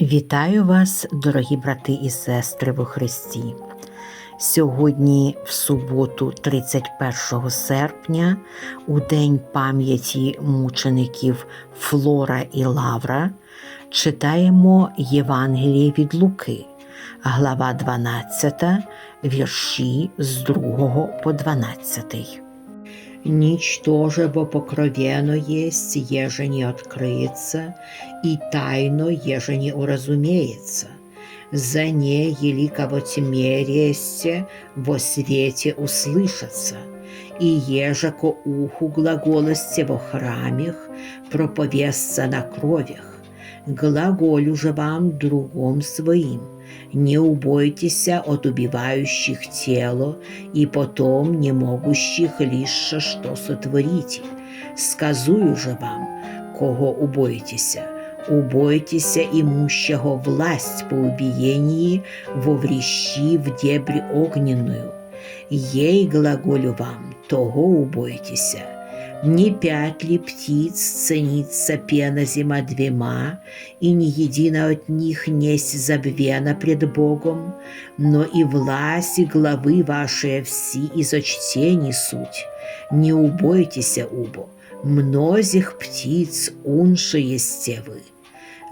Вітаю вас, дорогі брати і сестри во Христі. Сьогодні, в суботу, 31 серпня, у день пам'яті мучеників Флора і Лавра, читаємо Євангеліє від Луки, глава 12, вірші з 2 по 12. Ничтоже бо покровено есть, еже не открыется, и тайно, еже не уразумеется. За не ели кого тьмересте, во свете услышаться, и еже ко уху глаголости во храмях, проповестся на кровях. Глаголю же вам другом своим, не убойтеся от убивающих тело и потом не могущих лишь что сотворите. Сказую же вам, кого убойтеся, убойтеся имущего власть по убиении во врещи в дебри огненную. Ей глаголю вам, того убойтеся. Не пять ли птиц ценится пена зима двема, и ни едино от них несть забвена пред Богом, но и власть и главы ваши все изочтени суть. Не убойтеся, убо, мнозих птиц унше есте вы.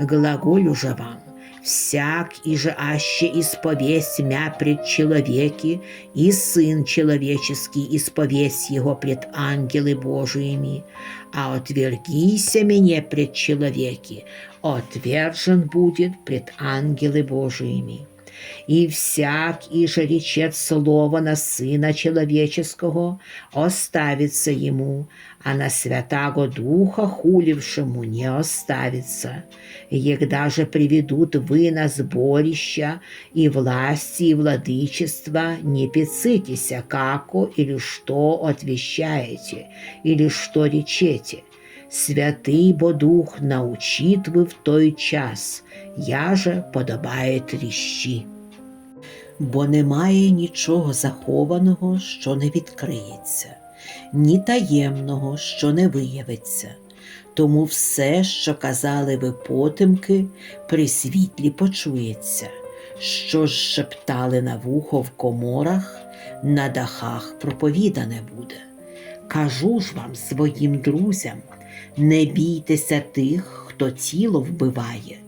Глаголю же вам, всяк и же аще исповесть мя пред человеки, и Сын Человеческий исповесть Его пред ангелы Божиими, а отвергися меня пред человеки, отвержен будет пред ангелы Божиими. И всяк, и же речет слово на Сына Человеческого, оставится ему, а на Святаго Духа хулившему не оставится. Егда же приведут вы на сборища и власти и владычества, не пецитеся, како или что отвещаете, или что речете. Святий бо Дух научит ви в той час, я же подобає тріщі. Бо немає нічого захованого, що не відкриється, ні таємного, що не виявиться. Тому все, що казали ви потемки, при світлі почується, що ж шептали на вухо в коморах, на дахах проповідане буде. Кажу ж вам своїм друзям, не бійтеся тих, хто тіло вбиває,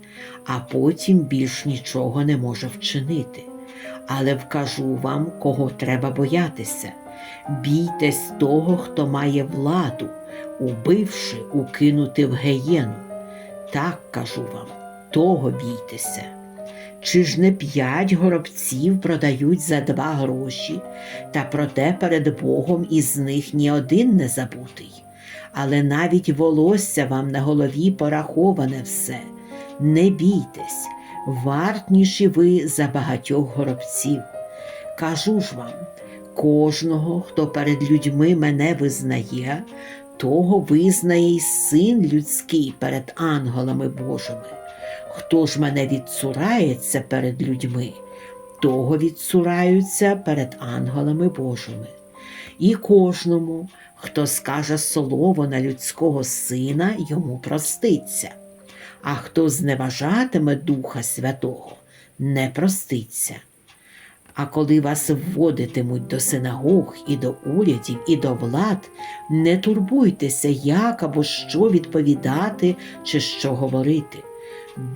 а потім більш нічого не може вчинити. Але вкажу вам, кого треба боятися. Бійтесь того, хто має владу, убивши, укинути в геєну. Так кажу вам, того бійтеся. Чи ж не п'ять горобців продають за два гроші, та проте перед Богом із них ні один не забутий. Але навіть волосся вам на голові пораховане все. Не бійтесь, вартніші ви за багатьох горобців. Кажу ж вам, кожного, хто перед людьми мене визнає, того визнає й син людський перед ангелами Божими. Хто ж мене відцурається перед людьми, того відцураються перед ангелами Божими. І кожному, хто скаже слово на людського сина, йому проститься, а хто зневажатиме Духа Святого, не проститься. А коли вас вводитимуть до синагог і до урядів, і до влад, не турбуйтеся, як або що відповідати чи що говорити.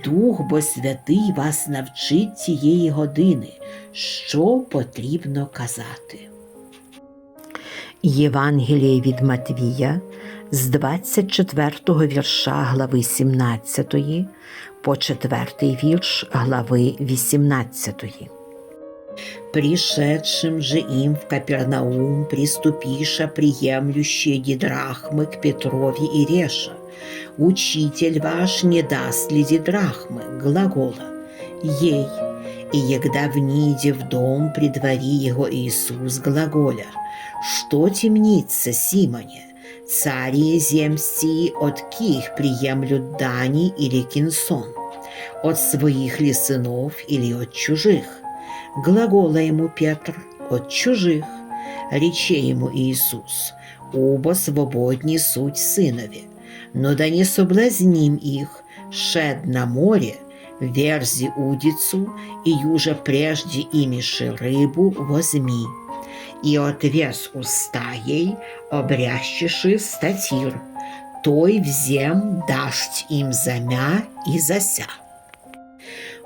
Дух бо святий вас навчить цієї години, що потрібно казати. Євангеліє від Матвія з 24 вірша глави 17 по 4 вірш глави 18. Пришедшим же им в Капернаум приступиша приемлющие дидрахмы к Петрове и Реша, Учитель ваш не даст ли дидрахмы, глагола, ей, и егда вниде в дом при дворе его Иисус глаголя, что темнится, Симоне, цари земсти от ких приемлют дани или кинсон, от своих ли сынов или от чужих? Глагола ему Петр, от чужих, рече ему Иисус, оба свободні суть сынове, но да не соблазним их, шед на море, верзи удицу, и юже прежде имеши рыбу возьми. И отвес уста ей, обрящеши статир, той взем дашь им замя и зася.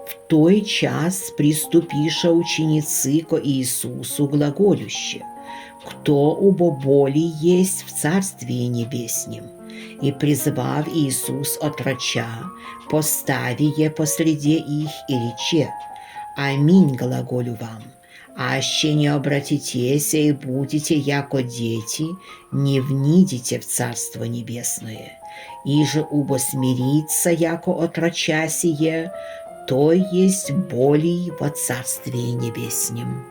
В той час приступиша ученицы ко Иисусу глаголюще, кто убоболи есть в Царстве Небеснем, и призвав Иисус отроча, постави е посреди их и рече, Аминь глаголю вам, а ще не обратитеся и будете, яко дети, не внидите в Царство Небесное, и же убо смириться, яко отроча сие, то есть болій во Царстві Небеснім.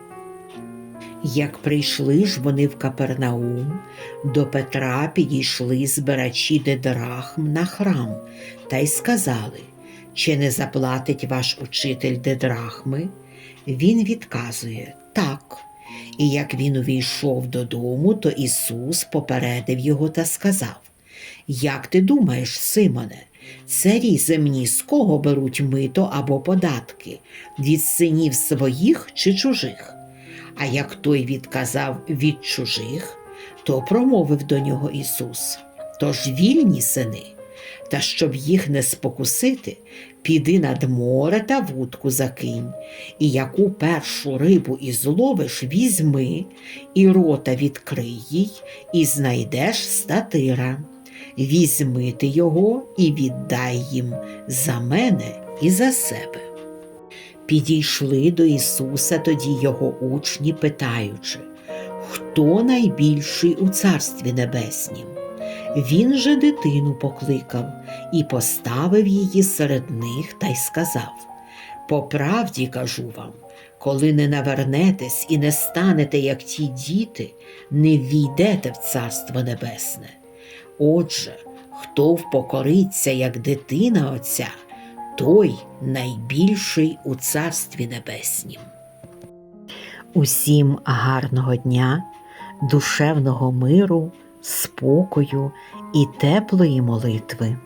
Як прийшли ж вони в Капернаум, до Петра підійшли збирачі дедрахм на храм та й сказали, чи не заплатить ваш учитель дедрахми? Він відказує так. І як він увійшов додому, то Ісус попередив його та сказав: Як ти думаєш, Симоне, царі земні з кого беруть мито або податки? Від синів своїх чи чужих? А як той відказав від чужих, то промовив до нього Ісус: Тож вільні сини, та щоб їх не спокусити, піди над море та вудку закинь, і яку першу рибу ізловиш, візьми, і рота відкрий їй, і знайдеш статира. Візьми ти його і віддай їм за мене і за себе. Підійшли до Ісуса тоді його учні, питаючи, хто найбільший у Царстві Небеснім? Він же дитину покликав і поставив її серед них та й сказав: По правді кажу вам, коли не навернетесь і не станете, як ті діти, не війдете в Царство Небесне. Отже, хто впокориться, як дитина Отця, той найбільший у Царстві Небеснім. Усім гарного дня, душевного миру, спокою і теплої молитви.